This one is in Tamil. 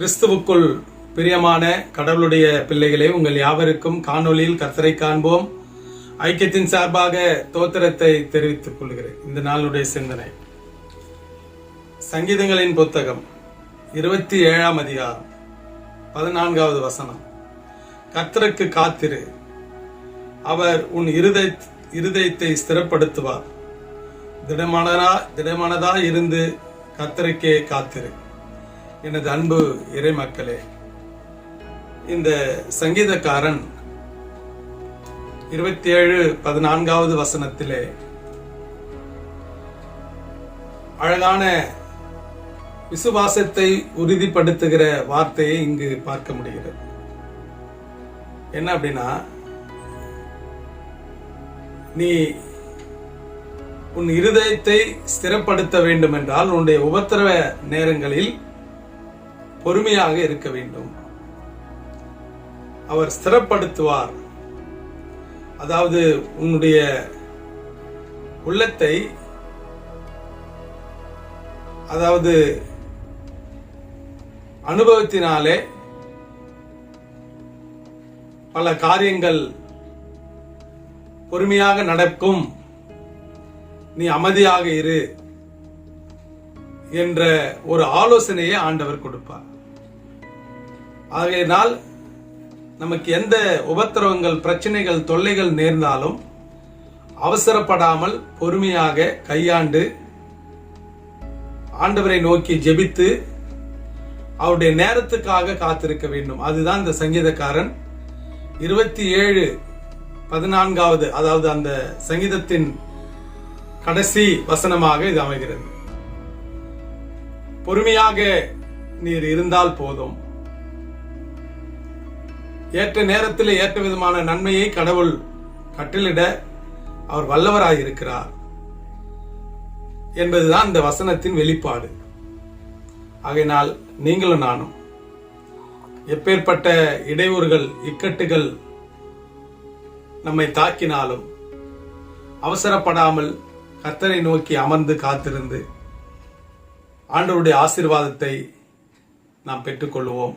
கிறிஸ்துவுக்குள் பிரியமான கடவுளுடைய பிள்ளைகளே உங்கள் யாவருக்கும் காணொளியில் கர்த்தரை காண்போம். ஐக்கியத்தின் சார்பாக தோத்திரத்தை தெரிவித்துக் கொள்கிறேன். இந்த நாளுடைய சிந்தனை. சங்கீதங்களின் புத்தகம் இருபத்தி ஏழாம் அதிகாரம் பதினான்காவது வசனம். கர்த்தருக்கு காத்திரு. அவர் உன் இருதய இருதயத்தை ஸ்திரப்படுத்துவார். திடமனதா திடமனதா இருந்து கத்தருக்கே காத்திரு. எனது அன்பு இறை மக்களே இந்த சங்கீதக்காரன் இருபத்தி ஏழு பதினான்காவது வசனத்திலே அழகான விசுவாசத்தை உறுதிப்படுத்துகிற வார்த்தையை இங்கு பார்க்க முடிகிறது. என்ன அப்படின்னா நீ உன் இருதயத்தை ஸ்திரப்படுத்த வேண்டும் என்றால் உன்னுடைய உபத்திரவ நேரங்களில் பொறுமையாக இருக்க வேண்டும். அவர் ஸ்திரப்படுத்துவார். அதாவது உன்னுடைய உள்ளத்தை அதாவது அனுபவத்தினாலே பல காரியங்கள் பொறுமையாக நடக்கும். நீ அமைதியாக இரு என்ற ஒரு ஆலோசனையை ஆண்டவர் கொடுப்பார். ஆகையினால் நமக்கு எந்த உபத்திரவங்கள் பிரச்சனைகள் தொல்லைகள் நேர்ந்தாலும் அவசரப்படாமல் பொறுமையாக கையாண்டு ஆண்டவரை நோக்கி ஜெபித்து அவருடைய நேரத்துக்காக காத்திருக்க வேண்டும். அதுதான் இந்த சங்கீதக்காரன் இருபத்தி ஏழு பதினான்காவது அதாவது அந்த சங்கீதத்தின் கடைசி வசனமாக இது அமைகிறது. பொறுமையாக நீர் இருந்தால் போதும். ஏற்ற நேரத்தில் ஏற்ற விதமான நன்மையை கடவுள் கட்டளிட அவர் வல்லவராயிருக்கிறார் என்பதுதான் இந்த வசனத்தின் வெளிப்பாடு. ஆகையினால் நீங்களும் நானும் எப்பேற்பட்ட இடையூறுகள் இக்கட்டுகள் நம்மை தாக்கினாலும் அவசரப்படாமல் கர்த்தரை நோக்கி அமர்ந்து காத்திருந்து ஆண்டவருடைய ஆசீர்வாதத்தை நாம் பெற்றுக்கொள்வோம்.